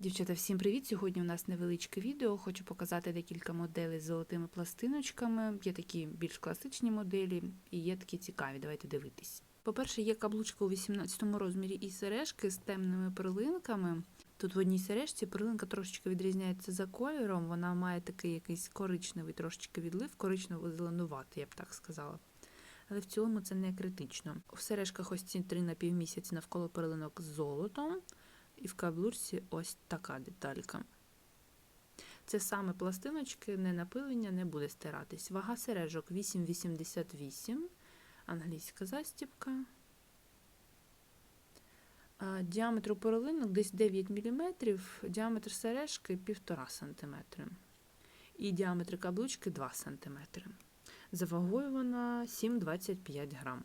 Дівчата, всім привіт! Сьогодні у нас невеличке відео. Хочу показати декілька моделей з золотими пластиночками. Є такі більш класичні моделі і є такі цікаві. Давайте дивитись. По-перше, є каблучка у 18 розмірі і сережки з темними перлинками. Тут в одній сережці перлинка трошечки відрізняється за кольором. Вона має такий якийсь коричневий трошечки відлив, коричнево-зеленуватий, я б так сказала. Але в цілому це не критично. В сережках ось ці три напівмісяці навколо перлинок з золотом. І в каблучці ось така деталька. Це саме пластиночки, не напилення, не буде стиратись. Вага сережок 8,88, англійська застібка. Діаметр у перлинок десь 9 мм, діаметр сережки 1,5 см. І діаметр каблучки 2 см. За вагою вона 7,25 грам.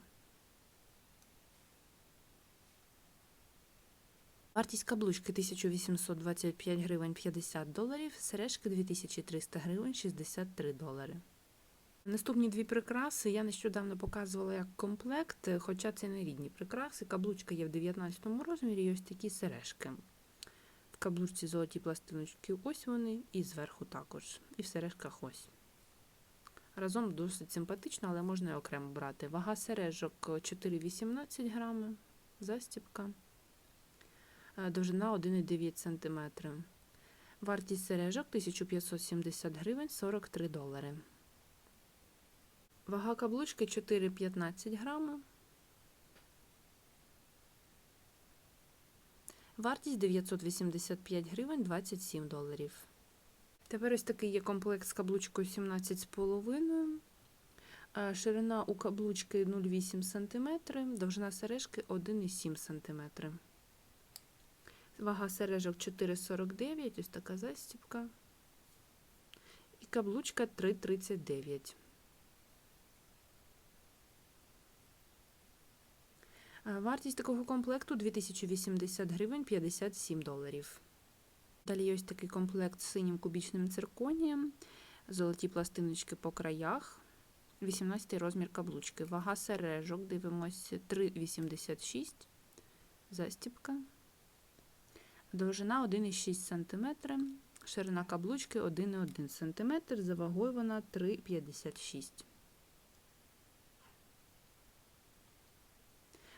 Вартість каблучки 1825 гривень 50 доларів, сережки 2300 гривень 63 долари. Наступні дві прикраси я нещодавно показувала як комплект, хоча це не рідні прикраси. Каблучка є в 19 розмірі і ось такі сережки. В каблучці золоті пластиночки, ось вони, і зверху також. І в сережках ось. Разом досить симпатично, але можна і окремо брати. Вага сережок 4,18 грами, застібка довжина 1,9 см. Вартість сережок 1570 гривень 43 долари. Вага каблучки 4,15 грами. Вартість 985 гривень 27 доларів. Тепер ось такий є комплект з каблучкою 17,5. Ширина у каблучки 0,8 см, довжина сережки 1,7 см. Вага сережок 4,49, ось така застібка. І каблучка 3,39. Вартість такого комплекту 2080 гривень 57 доларів. Далі ось такий комплект з синім кубічним цирконієм, золоті пластиночки по краях, 18 розмір каблучки. Вага сережок, дивимося, 3,86, застібка. Довжина 1,6 см, ширина каблучки 1,1 см, за вагою вона 3,56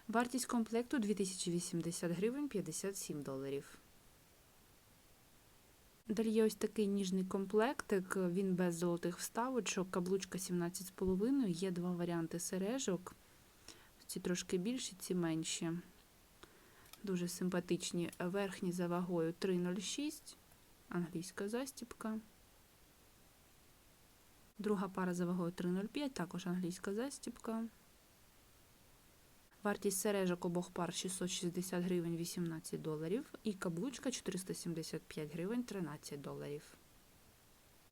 Вартість комплекту 2080 гривень 57 доларів. Далі є ось такий ніжний комплектик, він без золотих вставочок, каблучка 17,5, є два варіанти сережок. Ці трошки більші, ці менші. Дуже симпатичні верхні за вагою 3,06, англійська застібка. Друга пара за вагою 3,05, також англійська застібка. Вартість сережок обох пар 660 гривень 18 доларів. І каблучка 475 гривень 13 доларів.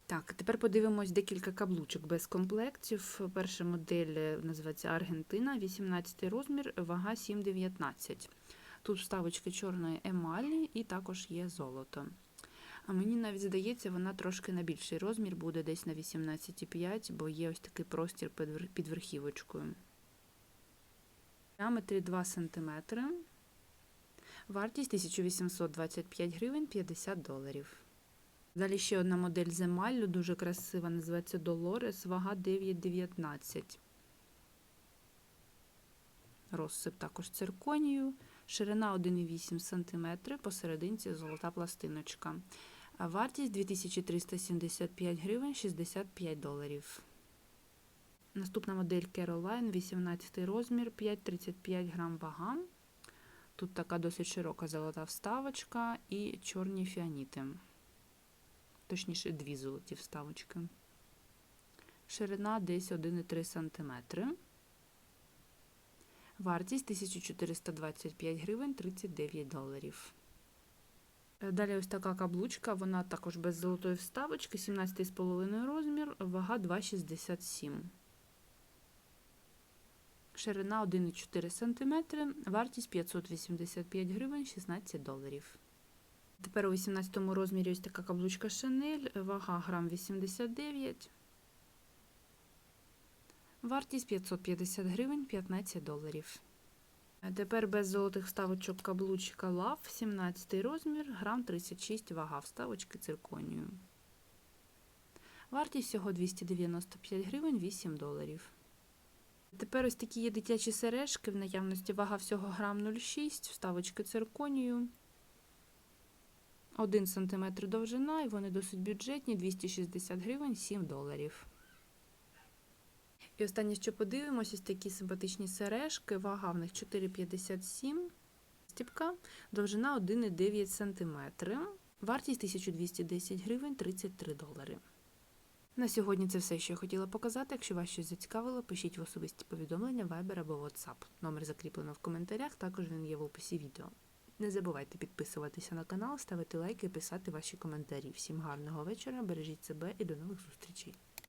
Так, тепер подивимось декілька каблучок без комплектів. Перша модель називається Аргентина, 18 розмір, вага 7,19. Тут вставочки чорної емалі і також є золото. А мені навіть здається, вона трошки на більший розмір буде десь на 18,5, бо є ось такий простір під верхівочкою. Діаметрі 2 см. Вартість 1825 гривень 50 доларів. Далі ще одна модель з емаллю, дуже красива, називається Dolores, вага 9,19. Розсип також цирконію. Ширина 1,8 см, посерединці золота пластиночка. Вартість 2375 гривень 65 доларів. Наступна модель Caroline, 18 розмір, 5,35 грам вага. Тут така досить широка золота вставочка і чорні фіаніти. Точніше, дві золоті вставочки. Ширина десь 1,3 см. Вартість 1425 гривень 39 доларів. Далі ось така каблучка, вона також без золотої вставочки, 17,5 розмір, вага 2,67 Ширина 1,4 см, вартість 585 гривень 16 доларів. Тепер у 18 розмірі ось така каблучка Chanel, вага грам 89 Вартість 550 гривень 15 доларів. Е, Тепер без золотих вставочок каблучка лав, 17 розмір, грам 36 вага вставочки цирконію. Вартість всього 295 гривень 8 доларів. Тепер ось такі є дитячі сережки, в наявності вага всього грам 0,6, вставочки цирконію. 1 см довжина, і вони досить бюджетні, 260 гривень 7 доларів. І останнє, що подивимось, ось такі симпатичні сережки, вага в них 4,57 стіпка, довжина 1,9 см. Вартість 1210 гривень 33 долари. На сьогодні це все, що я хотіла показати. Якщо вас щось зацікавило, пишіть в особисті повідомлення Viber або WhatsApp. Номер закріплено в коментарях, також він є в описі відео. Не забувайте підписуватися на канал, ставити лайки і писати ваші коментарі. Всім гарного вечора, бережіть себе і до нових зустрічей!